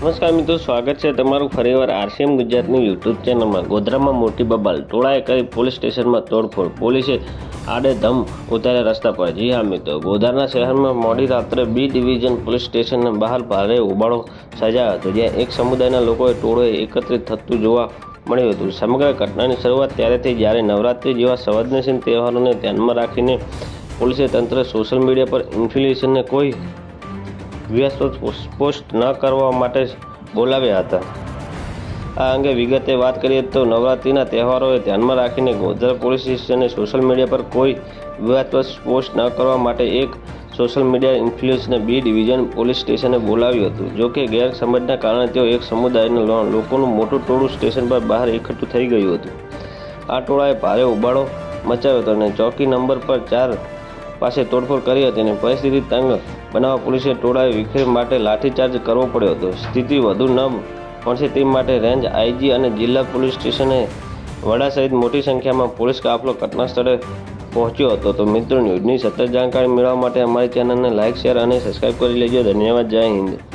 નમસ્કાર મિત્રો, સ્વાગત છે તમારું ફરીવાર આરસીએમ ગુજરાતની યુટ્યુબ ચેનલમાં. ગોધરામાં મોટી બબાલ, ટોળાએ કરી પોલીસ સ્ટેશનમાં તોડફોડ, પોલીસે આડેધમ ઉતાર્યા રસ્તા પર. જી હા મિત્રો, ગોધરાના શહેરમાં મોડી રાત્રે બી ડિવિઝન પોલીસ સ્ટેશનના બહાર ભારે ઉબાળો સર્જાયો હતો, જ્યાં એક સમુદાયના લોકોએ ટોળોએ એકત્રિત થતું જોવા મળ્યું હતું. સમગ્ર ઘટનાની શરૂઆત ત્યારે થઈ જ્યારે નવરાત્રિ જેવા સંવેદનશીલ તહેવારોને ધ્યાનમાં રાખીને પોલીસે તંત્ર સોશિયલ મીડિયા પર ઇન્ફ્યુલેશનને કોઈ વ્યસ્ત પોસ્ટ ન કરવા માટે બોલાવ્યા હતા. આ અંગે વિગતે વાત કરીએ તો નવરાત્રિના તહેવારોએ ધ્યાનમાં રાખીને ગોધરા પોલીસ સ્ટેશને સોશિયલ મીડિયા પર કોઈ વિવાદસ્પદ પોસ્ટ ન કરવા માટે એક સોશિયલ મીડિયા ઇન્ફ્લુઅન્સને બી ડિવિઝન પોલીસ સ્ટેશને બોલાવ્યું હતું. જો કે ગેરસમજના કારણે તેઓ એક સમુદાયના લોકોનું મોટું ટોળું સ્ટેશન પર બહાર એકઠું થઈ ગયું હતું. આ ટોળાએ ભારે ઉબાળો મચાવ્યો હતો અને ચોકી નંબર પર ચાર પાસે તોડફોડ કરી હતી અને પરિસ્થિતિ તંગ બનાવવા પોલીસે ટોળાએ વિખેર માટે લાઠીચાર્જ કરવો પડ્યો હતો. સ્થિતિ વધુ ન પહોંચે તે માટે રેન્જ આઈજી અને જિલ્લા પોલીસ સ્ટેશને વડા સહિત મોટી સંખ્યામાં પોલીસ કાફલો ઘટના સ્થળે પહોંચ્યો હતો. તો મિત્રો, ન્યૂઝની સતત જાણકારી મેળવવા માટે અમારી ચેનલને લાઇક શેર અને સબસ્ક્રાઈબ કરી લેજો. ધન્યવાદ. જય હિન્દ.